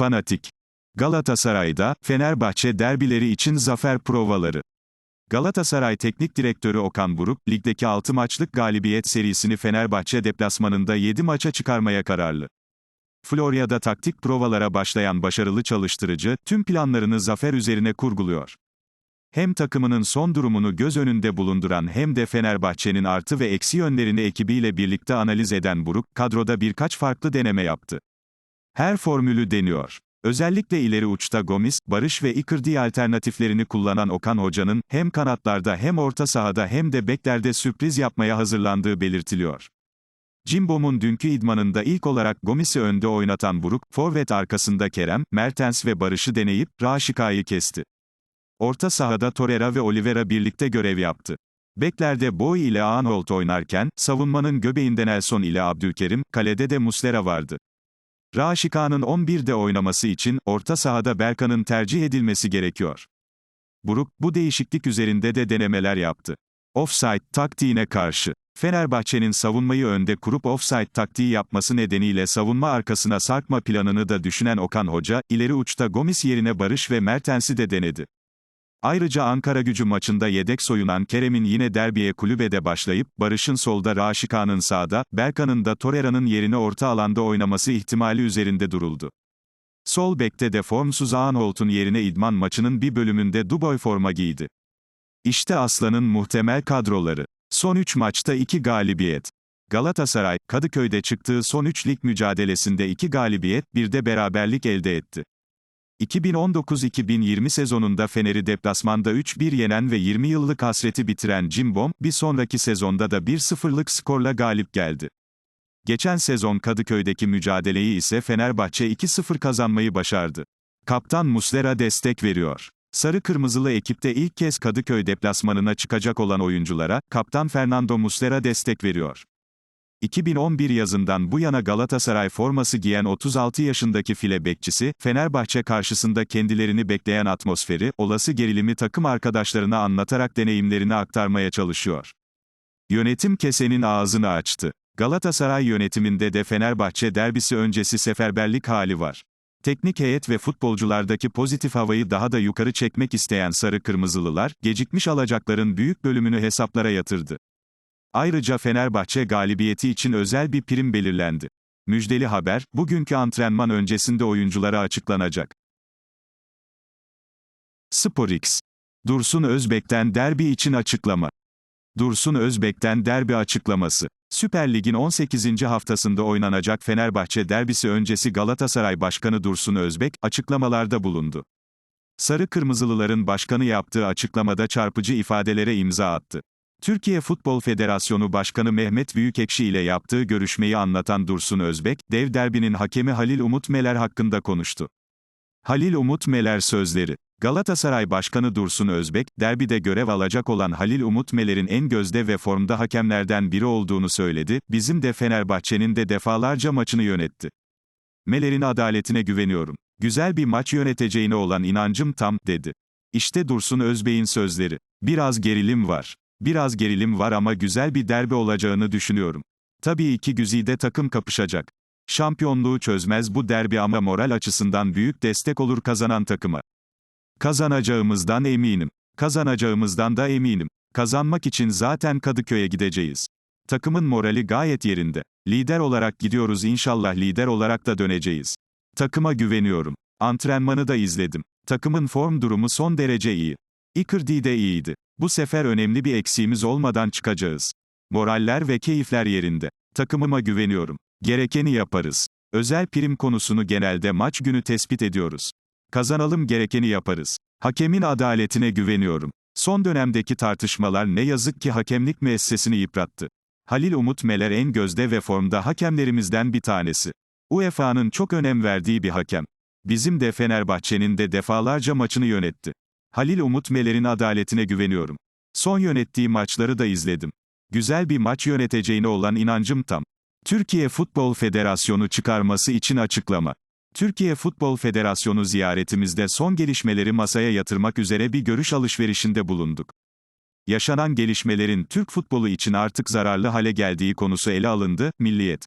Fanatik. Galatasaray'da, Fenerbahçe derbileri için zafer provaları. Galatasaray Teknik Direktörü Okan Buruk, ligdeki 6 maçlık galibiyet serisini Fenerbahçe deplasmanında 7 maça çıkarmaya kararlı. Florya'da taktik provalara başlayan başarılı çalıştırıcı, tüm planlarını zafer üzerine kurguluyor. Hem takımının son durumunu göz önünde bulunduran hem de Fenerbahçe'nin artı ve eksi yönlerini ekibiyle birlikte analiz eden Buruk, kadroda birkaç farklı deneme yaptı. Her formülü deniyor. Özellikle ileri uçta Gomis, Barış ve Icardi alternatiflerini kullanan Okan Hoca'nın, hem kanatlarda hem orta sahada hem de beklerde sürpriz yapmaya hazırlandığı belirtiliyor. Cimbom'un dünkü idmanında ilk olarak Gomis'i önde oynatan Buruk, forvet arkasında Kerem, Mertens ve Barış'ı deneyip, Raşika'yı kesti. Orta sahada Torreira ve Oliveira birlikte görev yaptı. Beklerde Boy ile Aanholt oynarken, savunmanın göbeğinde Nelson ile Abdülkerim, kalede de Muslera vardı. Raşika'nın 11'de oynaması için, orta sahada Berkan'ın tercih edilmesi gerekiyor. Buruk, bu değişiklik üzerinde de denemeler yaptı. Offside taktiğine karşı. Fenerbahçe'nin savunmayı önde kurup offside taktiği yapması nedeniyle savunma arkasına sarkma planını da düşünen Okan Hoca, ileri uçta Gomis yerine Barış ve Mertens'i de denedi. Ayrıca Ankara gücü maçında yedek soyunan Kerem'in yine derbiye kulübede başlayıp, Barış'ın solda Raşika'nın sağda, Berkan'ın da Torreira'nın yerine orta alanda oynaması ihtimali üzerinde duruldu. Sol bekte de formsuz Aanholt'un yerine idman maçının bir bölümünde Duboy forma giydi. İşte Aslan'ın muhtemel kadroları. Son 3 maçta 2 galibiyet. Galatasaray, Kadıköy'de çıktığı son 3 lig mücadelesinde 2 galibiyet, bir de beraberlik elde etti. 2019-2020 sezonunda Fener'i deplasmanda 3-1 yenen ve 20 yıllık hasreti bitiren Cimbom, bir sonraki sezonda da 1-0'lık skorla galip geldi. Geçen sezon Kadıköy'deki mücadeleyi ise Fenerbahçe 2-0 kazanmayı başardı. Kaptan Muslera destek veriyor. Sarı Kırmızılı ekipte ilk kez Kadıköy deplasmanına çıkacak olan oyunculara, Kaptan Fernando Muslera destek veriyor. 2011 yazından bu yana Galatasaray forması giyen 36 yaşındaki file bekçisi, Fenerbahçe karşısında kendilerini bekleyen atmosferi, olası gerilimi takım arkadaşlarına anlatarak deneyimlerini aktarmaya çalışıyor. Yönetim kesenin ağzını açtı. Galatasaray yönetiminde de Fenerbahçe derbisi öncesi seferberlik hali var. Teknik heyet ve futbolculardaki pozitif havayı daha da yukarı çekmek isteyen sarı kırmızılılar, gecikmiş alacakların büyük bölümünü hesaplara yatırdı. Ayrıca Fenerbahçe galibiyeti için özel bir prim belirlendi. Müjdeli haber, bugünkü antrenman öncesinde oyunculara açıklanacak. SporX. Dursun Özbek'ten derbi için açıklama. Dursun Özbek'ten derbi açıklaması. Süper Lig'in 18. haftasında oynanacak Fenerbahçe derbisi öncesi Galatasaray Başkanı Dursun Özbek, açıklamalarda bulundu. Sarı Kırmızılıların başkanı yaptığı açıklamada çarpıcı ifadelere imza attı. Türkiye Futbol Federasyonu Başkanı Mehmet Büyükekşi ile yaptığı görüşmeyi anlatan Dursun Özbek, dev derbinin hakemi Halil Umut Meler hakkında konuştu. Halil Umut Meler sözleri. Galatasaray Başkanı Dursun Özbek, derbide görev alacak olan Halil Umut Meler'in en gözde ve formda hakemlerden biri olduğunu söyledi, bizim de Fenerbahçe'nin de defalarca maçını yönetti. Meler'in adaletine güveniyorum. Güzel bir maç yöneteceğine olan inancım tam, dedi. İşte Dursun Özbek'in sözleri. Biraz gerilim var. Biraz gerilim var ama güzel bir derbi olacağını düşünüyorum. Tabii iki güzide takım kapışacak. Şampiyonluğu çözmez bu derbi ama moral açısından büyük destek olur kazanan takıma. Kazanacağımızdan eminim. Kazanacağımızdan da eminim. Kazanmak için zaten Kadıköy'e gideceğiz. Takımın morali gayet yerinde. Lider olarak gidiyoruz inşallah lider olarak da döneceğiz. Takıma güveniyorum. Antrenmanı da izledim. Takımın form durumu son derece iyi. Icardi de iyiydi. Bu sefer önemli bir eksiğimiz olmadan çıkacağız. Moraller ve keyifler yerinde. Takımıma güveniyorum. Gerekeni yaparız. Özel prim konusunu genelde maç günü tespit ediyoruz. Kazanalım gerekeni yaparız. Hakemin adaletine güveniyorum. Son dönemdeki tartışmalar ne yazık ki hakemlik müessesini yıprattı. Halil Umut Meler en gözde ve formda hakemlerimizden bir tanesi. UEFA'nın çok önem verdiği bir hakem. Bizim de Fenerbahçe'nin de defalarca maçını yönetti. Halil Umut Meler'in adaletine güveniyorum. Son yönettiği maçları da izledim. Güzel bir maç yöneteceğine olan inancım tam. Türkiye Futbol Federasyonu çıkarması için açıklama. Türkiye Futbol Federasyonu ziyaretimizde son gelişmeleri masaya yatırmak üzere bir görüş alışverişinde bulunduk. Yaşanan gelişmelerin Türk futbolu için artık zararlı hale geldiği konusu ele alındı, Milliyet.